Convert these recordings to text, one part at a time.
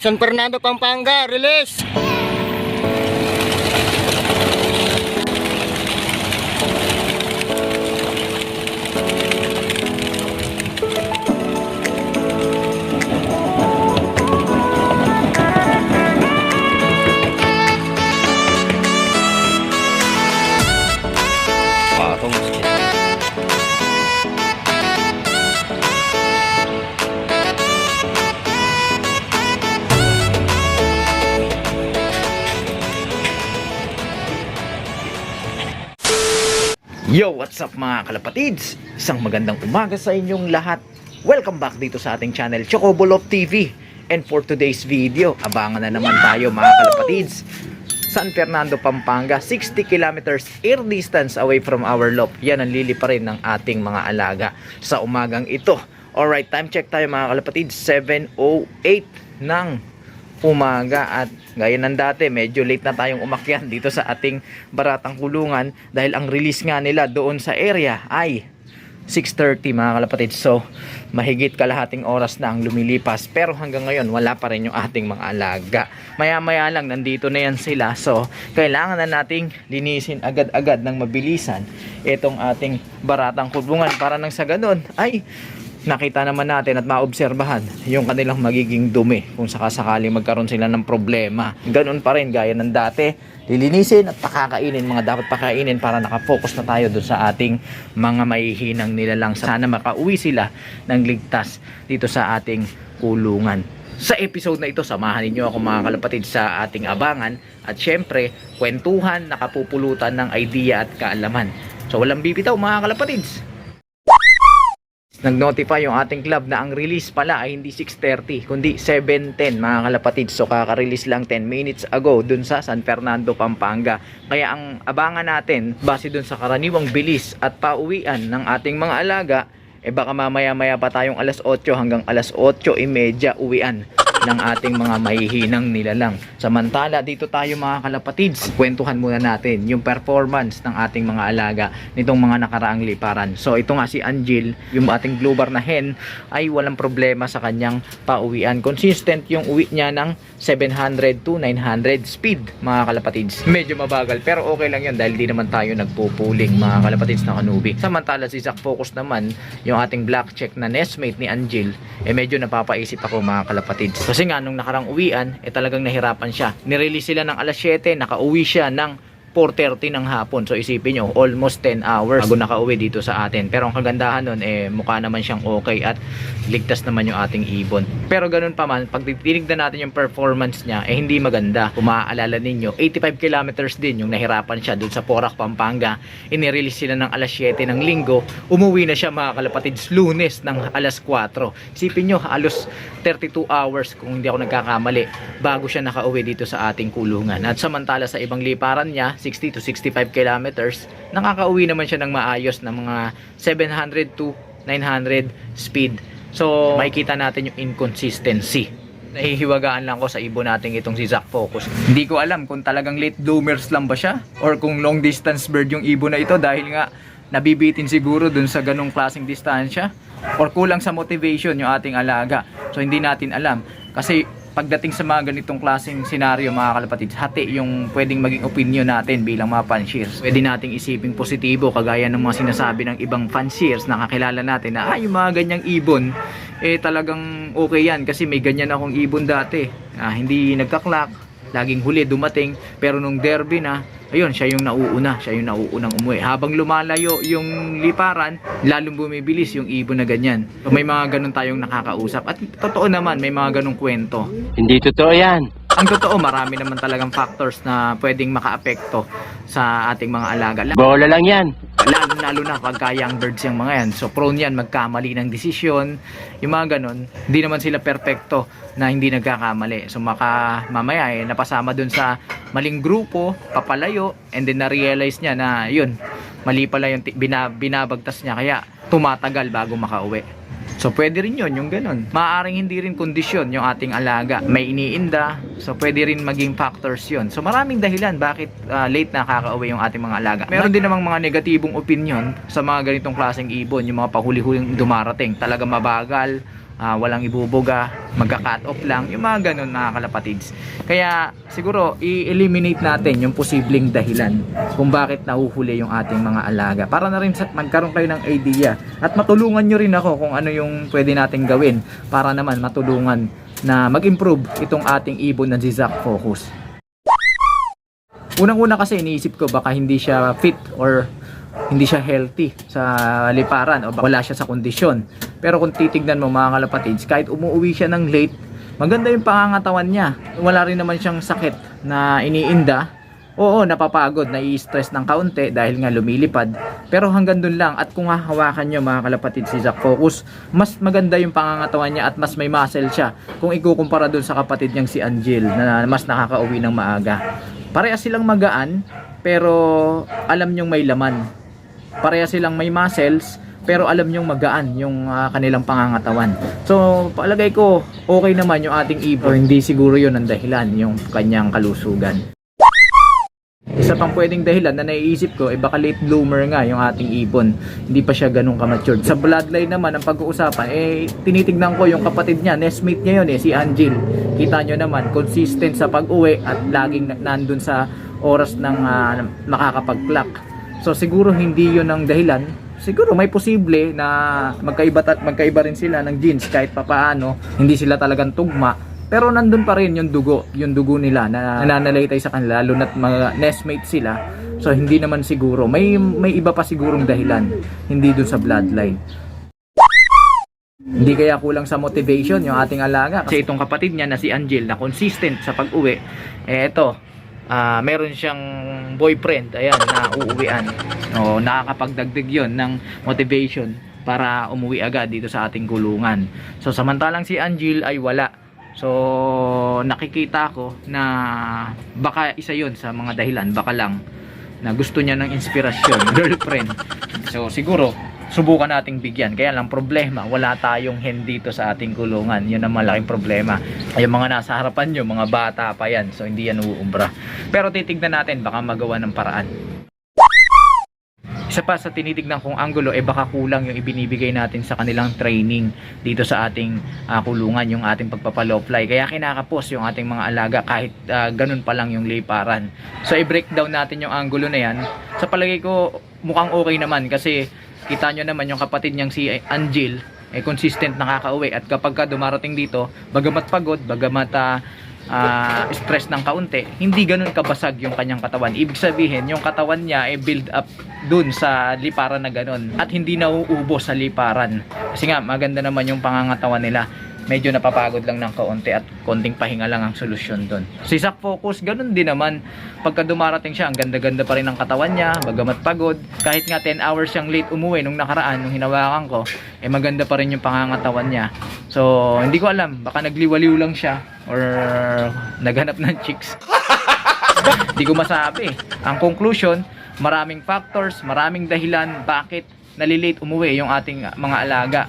San Fernando, Pampanga, release! Patong meski. Yo, what's up mga kalapatids? Isang magandang umaga sa inyong lahat. Welcome back dito sa ating channel, Chocobolof TV. And for today's video, abangan na naman tayo mga kalapatids. San Fernando, Pampanga, 60 kilometers air distance away from our loft. Yan ang lili pa rin ng ating mga alaga sa umagang ito. Alright, time check tayo mga kalapatids. 7.08 ng umaga at gaya ng dati medyo late na tayong umakyat dito sa ating baratang kulungan dahil ang release nga nila doon sa area ay 6.30 mga kalapatid. So mahigit kalahating oras na ang lumilipas. Pero hanggang ngayon wala pa rin yung ating mga alaga. Maya maya lang nandito na yan sila. So kailangan na nating linisin agad-agad ng mabilisan itong ating baratang kulungan. Para nang sa ganun ay nakita naman natin at maobserbahan yung kanilang magiging dumi kung sakasakali magkaroon sila ng problema. Ganun pa rin gaya ng dati, lilinisin at pakakainin mga dapat pakainin para nakafocus na tayo dun sa ating mga mahihinang nilalang. Sana makauwi sila ng ligtas dito sa ating kulungan. Sa episode na ito, samahan ninyo ako mga kalapatid sa ating abangan at syempre, kwentuhan, nakapupulutan ng idea at kaalaman. So walang bibitaw mga kalapatids. Nag-notify yung ating club na ang release pala ay hindi 6.30 kundi 7.10 mga kalapatid. So kaka-release lang 10 minutes ago dun sa San Fernando, Pampanga. Kaya ang abangan natin base dun sa karaniwang bilis at pauwian ng ating mga alaga eh baka mamaya-maya pa tayong alas 8 hanggang alas 8.30 uwian ng ating mga mahihinang nilalang. Samantala, dito tayo mga kalapatids, kwentuhan muna natin yung performance ng ating mga alaga nitong mga nakaraang liparan. So, ito nga si Angel, yung ating bar na hen, ay walang problema sa kanyang pauwian. Consistent yung uwi niya ng 700 to 900 speed, mga kalapatids. Medyo mabagal, pero okay lang yun dahil di naman tayo nagpupuling, mga kalapatids na kanubi. Samantala, si Zach Focus naman, yung ating black check na nestmate ni Angel, eh medyo napapaisip ako mga kalapatids. Kasi nga nung nakarang uwian, eh talagang nahirapan siya. Nirelease sila ng alas 7, nakauwi siya ng 4.30 ng hapon. So isipin nyo, almost 10 hours bago nakauwi dito sa atin. Pero ang kagandahan nun, eh mukha naman siyang okay at ligtas naman yung ating ibon. Pero ganun pa man, pag titinignan natin yung performance niya, eh hindi maganda. Kung maaalala ninyo, 85 kilometers din yung nahirapan siya dun sa Porac, Pampanga. Inirelease sila ng alas 7 ng linggo. Umuwi na siya mga kalapatids lunes ng alas 4. Isipin nyo, halos 32 hours kung hindi ako nagkakamali bago siya nakauwi dito sa ating kulungan. At samantala sa ibang liparan niya, 60 to 65 kilometers, nakakauwi naman siya ng maayos na mga 700 to 900 speed. So, makikita natin yung inconsistency. Nahihiwagaan lang ko sa ibon natin itong si Zac Focus. Hindi ko alam kung talagang late bloomers lang ba siya or kung long distance bird yung ibon na ito dahil nga nabibitin siguro dun sa ganong klaseng distansya or kulang sa motivation yung ating alaga. So hindi natin alam kasi pagdating sa mga ganitong klaseng senaryo mga kalapatid, hati yung pwedeng maging opinion natin bilang mga fanshiers. Pwede nating isiping positibo kagaya ng mga sinasabi ng ibang fanshiers na kakilala natin na ay yung mga ganyang ibon eh talagang okay yan kasi may ganyan akong ibon dati. Ah, hindi nagkaklak, laging huli dumating pero nung derby na ayun siya yung nauuna siya yung nauunang umuwi. Habang lumalayo yung liparan lalong bumibilis yung ibon na ganyan. So, may mga ganun tayong nakakausap. At totoo naman may mga ganung kwento. Hindi totoo yan. Ang totoo marami naman talagang factors na pwedeng makaapekto sa ating mga alaga. Bola lang yan. lalo lalo na pagka young birds yung mga yan. So prone yan magkamali ng desisyon. Yung mga ganun hindi naman sila perpekto na hindi nagkakamali. So maka mamaya eh napasama dun sa maling grupo papalayo and then na-realize niya na yun mali pala yung bina, binabagtas niya. Kaya tumatagal bago makauwi So pwede rin yun, yung ganun. Maaaring hindi rin kondisyon yung ating alaga. May iniinda, so pwede rin maging factors yun. So maraming dahilan bakit ah, late na kakauwi yung ating mga alaga. Meron din namang mga negatibong opinion sa mga ganitong klaseng ibon, yung mga pahuli-huling dumarating. Talaga mabagal ah, walang ibubuga, magka-cut off lang, yung mga ganun mga kalapatids. Kaya siguro i-eliminate natin yung posibleng dahilan kung bakit nahuhuli yung ating mga alaga. Para na rin magkaroon kayo ng idea at matulungan nyo rin ako kung ano yung pwede nating gawin para naman matulungan na mag-improve itong ating ibon na Zizak Focus. Unang-una kasi iniisip ko baka hindi siya fit or hindi siya healthy sa liparan o wala siya sa kondisyon. Pero kung titignan mo mga kalapatids, kahit umuwi siya ng late, maganda yung pangangatawan niya. Wala rin naman siyang sakit na iniinda. Oo, napapagod, nai-stress ng kaunti dahil nga lumilipad. Pero hanggang dun lang at kung hahawakan nyo mga kalapatid si Zack Focus, mas maganda yung pangangatawan niya at mas may muscle siya kung ikukumpara dun sa kapatid niyang si Angel na mas nakakauwi ng maaga. Parehas silang magaan pero alam nyong may laman. Parehas silang may muscles pero alam nyong magaan yung ah, kanilang pangangatawan. So, palagay ko, okay naman yung ating ibon. Hindi siguro yun ang dahilan, yung kanyang kalusugan. Isa pang pwedeng dahilan na naiisip ko, eh baka late bloomer nga yung ating ibon. Hindi pa siya ganun ka-matured. Sa bloodline naman, ang pag-uusapan, eh tinitignan ko yung kapatid niya, nestmate niya yun eh, si Angel. Kita nyo naman, consistent sa pag-uwi at laging na- nandun sa oras ng ah, makakapag-clock. So siguro hindi yun ang dahilan. Siguro may posible na magkaiba, magkaiba rin sila ng genes kahit papaano. Hindi sila talagang tugma. Pero nandun pa rin yung dugo, yung dugo nila na nananalaytay sa kanila, lalo na't mga nestmate sila. So hindi naman siguro, may may iba pa sigurong dahilan, hindi dun sa bloodline. Hindi kaya kulang sa motivation yung ating alaga. Kasi itong kapatid niya na si Angel na consistent sa pag-uwi, eh ito, ah meron siyang boyfriend, ayan, na uuwian. O, nakakapagdagdag yon ng motivation para umuwi agad dito sa ating kulungan. So, samantalang si Angel ay wala. So, nakikita ko na baka isa yon sa mga dahilan, baka lang na gusto niya ng inspirasyon, girlfriend. So, siguro, subukan nating bigyan. Kaya lang problema, wala tayong hen dito sa ating kulungan. Yun ang malaking problema. Yung mga nasa harapan nyo, mga bata pa yan. So, hindi yan uumbra. Pero titignan natin, baka magawa ng paraan. Isa pa sa tinitignan kong angulo, eh baka kulang yung ibinibigay natin sa kanilang training dito sa ating ah, kulungan, yung ating pagpapalow fly. Kaya kinakapos yung ating mga alaga kahit ah, ganun pa lang yung liparan. So i-breakdown natin yung angulo na yan. Sa palagay ko mukhang okay naman kasi kita nyo naman yung kapatid niyang si Angel eh consistent nakakauwi at kapag ka dumarating dito bagamat pagod bagamat ah, ah, stress ng kaunti hindi ganun kabasag yung kanyang katawan. Ibig sabihin yung katawan niya ay build up dun sa liparan na ganun at hindi nauubos sa liparan. Kasi nga maganda naman yung pangangatawan nila medyo napapagod lang ng kaunti at konting pahinga lang ang solusyon doon. Si Zack Focus, ganun din naman. Pagka dumarating siya, ang ganda-ganda pa rin ng katawan niya, bagamat pagod. Kahit nga 10 hours siyang late umuwi nung nakaraan, nung hinawakan ko, eh maganda pa rin yung pangangatawan niya. So, hindi ko alam, baka nagliwaliw lang siya or naghanap ng chicks. Hindi ko masabi. Ang conclusion, maraming factors, maraming dahilan bakit nalilate umuwi yung ating mga alaga.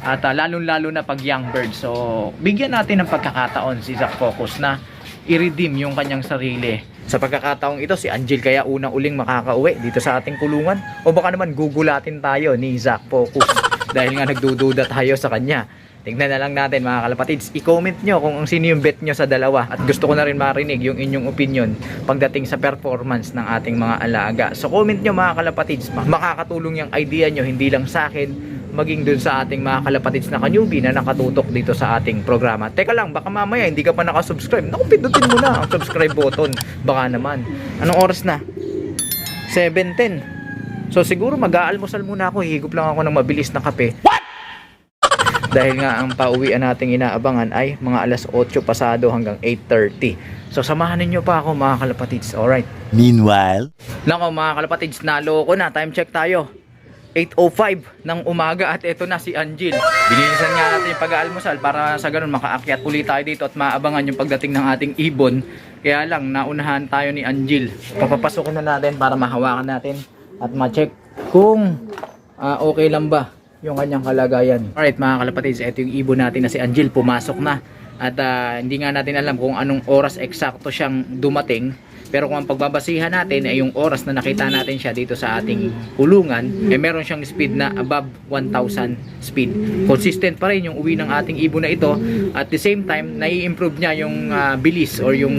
At uh, lalong-lalo na pag young bird. So, bigyan natin ng pagkakataon si Zack Focus na i-redeem yung kanyang sarili. Sa pagkakataong ito, si Angel kaya unang uling makakauwi dito sa ating kulungan. O baka naman gugulatin tayo ni Zack Focus dahil nga nagdududa tayo sa kanya. Tingnan na lang natin mga kalapatids. I-comment nyo kung sino yung bet nyo sa dalawa. At gusto ko na rin marinig yung inyong opinion pagdating sa performance ng ating mga alaga. So comment nyo mga kalapatids. Makakatulong yung idea nyo hindi lang sa akin maging dun sa ating mga kalapatids na kanyubi na nakatutok dito sa ating programa. Teka lang, baka mamaya hindi ka pa nakasubscribe. Naku, pindutin mo na ang subscribe button. Baka naman. Anong oras na? 7.10. So siguro mag-aalmusal muna ako. Higop lang ako ng mabilis na kape. Dahil nga ang pauwian nating inaabangan ay mga alas 8 pasado hanggang 8.30. So samahan ninyo pa ako mga kalapatids. Alright. Meanwhile, Nako mga kalapatids, naloko na. Time check tayo. 8.05 ng umaga at ito na si Angel. Binilisan nga natin yung pag-aalmusal para sa ganun makaakyat ulit tayo dito at maabangan yung pagdating ng ating ibon. Kaya lang, naunahan tayo ni Angel. Papapasukin na natin para mahawakan natin at ma-check kung ah, okay lang ba yung kanyang kalagayan. Alright mga kalapatids, ito yung ibon natin na si Angel. Pumasok na. At ah, hindi nga natin alam kung anong oras eksakto siyang dumating. Pero kung ang pagbabasihan natin ay yung oras na nakita natin siya dito sa ating kulungan, eh meron siyang speed na above 1,000 speed. Consistent pa rin yung uwi ng ating ibon na ito. At the same time, nai-improve niya yung ah, bilis or yung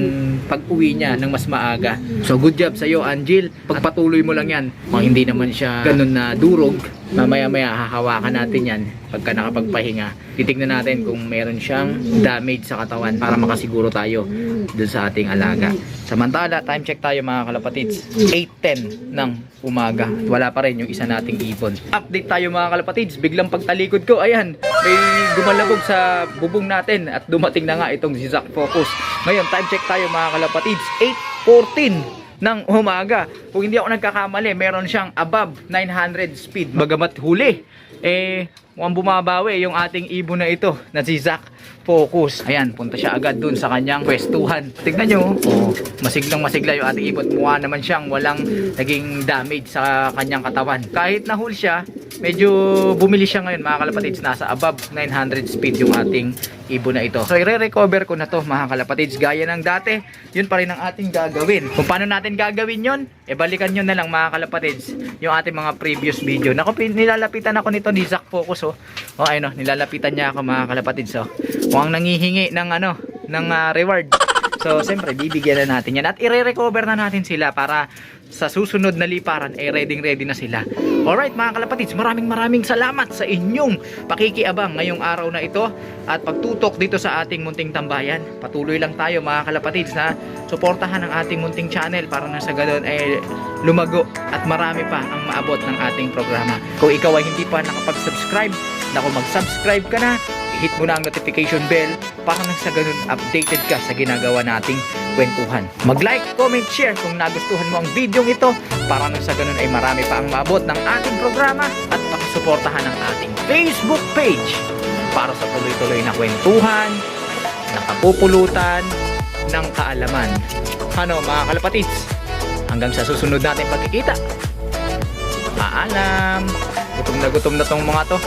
pag-uwi niya ng mas maaga. So good job sa iyo, Angel. Pagpatuloy mo lang yan. Kung hindi naman siya ganun na durog, mamaya-maya hahawakan natin yan pagka nakapagpahinga. Titignan natin kung meron siyang damage sa katawan para makasiguro tayo dun sa ating alaga. Samantala, time check tayo mga kalapatids. 8.10 ng umaga. Wala pa rin yung isa nating ibon. Update tayo mga kalapatids. Biglang pagtalikod ko, ayan, may gumalabog sa bubong natin at dumating na nga itong si Zack Focus. Ngayon, time check tayo mga kalapatids. 8.14 ng umaga. Kung hindi ako nagkakamali, meron siyang above 900 speed. Bagamat huli, eh, mukhang bumabawi yung ating ibon na ito na si Zack Focus. Ayan, punta siya agad dun sa kanyang pwestuhan. Tignan nyo, oh, masiglang masigla yung ating ibon. Mukha naman siyang walang naging damage sa kanyang katawan. Kahit nahul siya, medyo bumili siya ngayon mga kalapatids. Nasa above 900 speed yung ating ibon na ito. So, i-recover ko na to mga kalapatids. Gaya ng dati, yun pa rin ang ating gagawin. Kung paano natin gagawin yun, e balikan nyo na lang mga kalapatids yung ating mga previous video. Naku, nilalapitan ako nito ni Zack Focus oh. Oh, ayun oh, nilalapitan niya ako mga kalapatids oh. Kung ang nangihingi ng ano, ng ah, reward. So, siyempre, bibigyan na natin yan. At i-recover na natin sila para sa susunod na liparan, eh, ready ready na sila. Alright, mga kalapatids, maraming maraming salamat sa inyong pakikiabang ngayong araw na ito at pagtutok dito sa ating munting tambayan. Patuloy lang tayo, mga kalapatids, na suportahan ang ating munting channel para na sa ganun ay lumago at marami pa ang maabot ng ating programa. Kung ikaw ay hindi pa nakapag-subscribe, naku mag-subscribe ka na, hit mo na ang notification bell para nang sa ganun updated ka sa ginagawa nating kwentuhan. Mag-like, comment, share kung nagustuhan mo ang video ito para nang sa ganun ay marami pa ang maabot ng ating programa at pakisuportahan ang ating Facebook page para sa tuloy-tuloy na kwentuhan, ng kapupulutan, ng kaalaman. Ano mga kalapatids, hanggang sa susunod natin pagkikita. Paalam! Gutom na gutom na tong mga to.